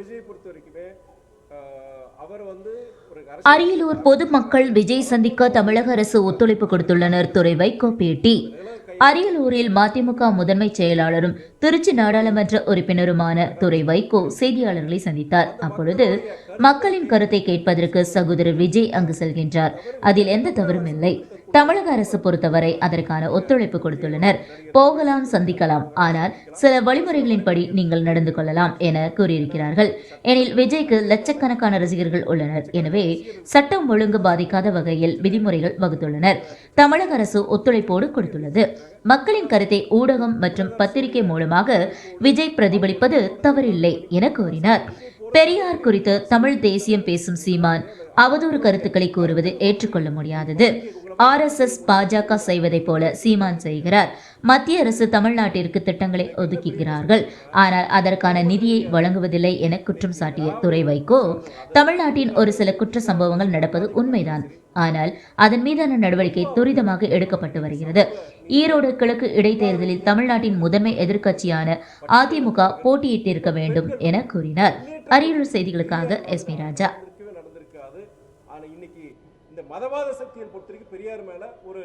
விஜய் பொறுத்த வரைக்குமே அவர் வந்து அரியலூர் பொதுமக்கள் விஜய் சந்திக்க தமிழக அரசு ஒத்துழைப்பு கொடுத்துள்ளனர். துறை வைகோ பேட்டி. அரியலூரில் மதிமுக முதன்மை செயலாளரும் திருச்சி நாடாளுமன்ற உறுப்பினருமான துறை வைகோ செய்தியாளர்களை சந்தித்தார். அப்பொழுது மக்களின் கருத்தை கேட்பதற்கு சகோதரர் விஜய் அங்கு செல்கின்றார். அதில் எந்த தவறும் இல்லை. தமிழக அரசு பொறுத்தவரை அதற்கான ஒத்துழைப்பு கொடுத்துள்ளனர். போகலாம் சந்திக்கலாம். ஆனால் சில வழிமுறைகளின்படி நீங்கள் நடந்து கொள்ளலாம் என கூறியிருக்கிறார்கள். எனில் விஜய்க்கு லட்சக்கணக்கான ரசிகர்கள் உள்ளனர். எனவே சட்டம் ஒழுங்கு பாதிக்காத வகையில் விதிமுறைகள் வகுத்துள்ளனர். தமிழக அரசு ஒத்துழைப்போடு கொடுத்துள்ளது. மக்களின் கருத்தை ஊடகம் மற்றும் பத்திரிகை மூலமாக விஜய் பிரதிபலிப்பது தவறில்லை என கூறினார். பெரியார் குறித்து தமிழ் தேசியம் பேசும் சீமான் அவதூறு கருத்துக்களை கூறுவது ஏற்றுக்கொள்ள முடியாதது. ஆர்எஸ்எஸ் பாஜக செய்வதைப் போல சீமான் செய்கிறார். மத்திய அரசு தமிழ்நாட்டிற்கு திட்டங்களை ஒதுக்குகிறார்கள். ஆனால் அதற்கான நிதியை வழங்குவதில்லை என குற்றம் சாட்டிய துறை வைகோ தமிழ்நாட்டின் ஒரு சில குற்ற சம்பவங்கள் நடப்பது உண்மைதான். ஆனால் அதன் மீதான நடவடிக்கை துரிதமாக எடுக்கப்பட்டு வருகிறது. ஈரோடு கிழக்கு இடைத்தேர்தலில் தமிழ்நாட்டின் முதன்மை எதிர்க்கட்சியான அதிமுக போட்டியிட்டிருக்க வேண்டும் என கூறினார். அரியலூர் செய்திகளுக்காக எஸ்மி ராஜா. இந்த மதவாத சக்தியை பொறுத்த வரைக்கும் பெரியார் மேல ஒரு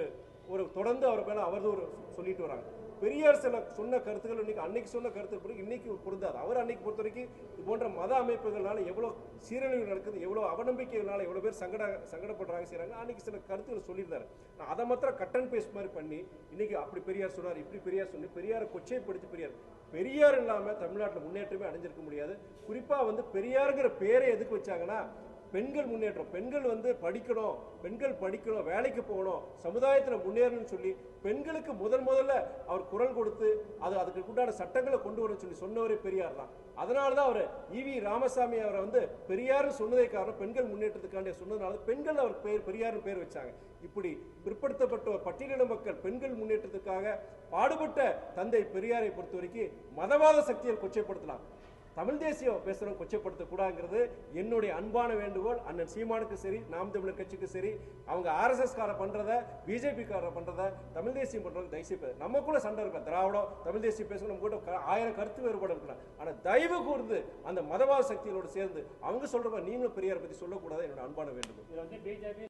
ஒரு தொடர்ந்து அவர் மேல ஒரு சொல்லிட்டு வராங்க. பெரியார் சில சொன்ன கருத்துக்கள் இன்னைக்கு அன்னைக்கு சொன்ன கருத்து பிறகு இன்னைக்கு பொருந்தாது. அவர் அன்னைக்கு பொறுத்த வரைக்கும் இது போன்ற மத அமைப்புகள்னால எவ்வளவு சீரழிவு நடக்குது எவ்வளவு அவநம்பிக்கைகளால எவ்வளவு பேர் சங்கட சங்கடப்படுறாங்க செய்கிறாங்க அன்னைக்கு சில கருத்துக்கள் சொல்லியிருந்தாரு. நான் அதை மாத்திரம் கட்டன் பேஸ் மாதிரி பண்ணி இன்னைக்கு அப்படி பெரியார் சொன்னார் இப்படி பெரியார் சொல்லி பெரியாரை கொச்சைப்படுத்தி பெரியார். பெரியார் இல்லாம தமிழ்நாட்டில் முன்னேற்றமே அடைஞ்சிருக்க முடியாது. குறிப்பா வந்து பெரியாருங்கிற பேரை எதுக்கு வச்சாங்கன்னா பெண்கள் முன்னேற்றம். பெண்கள் வந்து படிக்கணும். பெண்கள் படிக்கணும். வேலைக்கு போகணும். சமுதாயத்தில் முன்னேறணும்னு சொல்லி பெண்களுக்கு முதல் முதல்ல அவர் குரல் கொடுத்து அது அதுக்கு உண்டான சட்டங்களை கொண்டு வரணும்னு சொல்லி சொன்னவரே பெரியார் தான். அதனால தான் அவர் ஈவி ராமசாமி அவரை வந்து பெரியார் சொன்னதே காரணம். பெண்கள் முன்னேற்றத்துக்காண்டி சொன்னதுனால பெண்கள் அவர் பேர் பெரியார்னு பேர் வச்சாங்க. இப்படி பிற்படுத்தப்பட்ட பட்டியலின மக்கள் பெண்கள் முன்னேற்றத்துக்காக பாடுபட்ட தந்தை பெரியாரை பொறுத்த வரைக்கும் மதவாத சக்தியை கொச்சைப்படுத்தலாம். தமிழ் தேசியம் பேசுகிறவங்க கொச்சைப்படுத்தக்கூடாதுங்கிறது என்னுடைய அன்பான வேண்டுகோள். அண்ணன் சீமானுக்கு சரி நாம் தமிழர் கட்சிக்கு சரி அவங்க ஆர்எஸ்எஸ் கார பண்றத பிஜேபி பண்றத தமிழ் தேசியம் பண்றது தயவுசெய்து நம்ம நமக்குள்ள சண்டை இருக்கலாம் திராவிடம் தமிழ் தேசியம் பேசணும். நம்ம கூட ஆயிரம் கருத்து வேறுபாடு இருக்கலாம் ஆனால் தயவு கூர்ந்து அந்த மதவாத சக்திகளோடு சேர்ந்து அவங்க சொல்ற நீங்களும் பெரியாரை பத்தி சொல்லக்கூடாது. என்னோட அன்பான வேண்டுகோள்.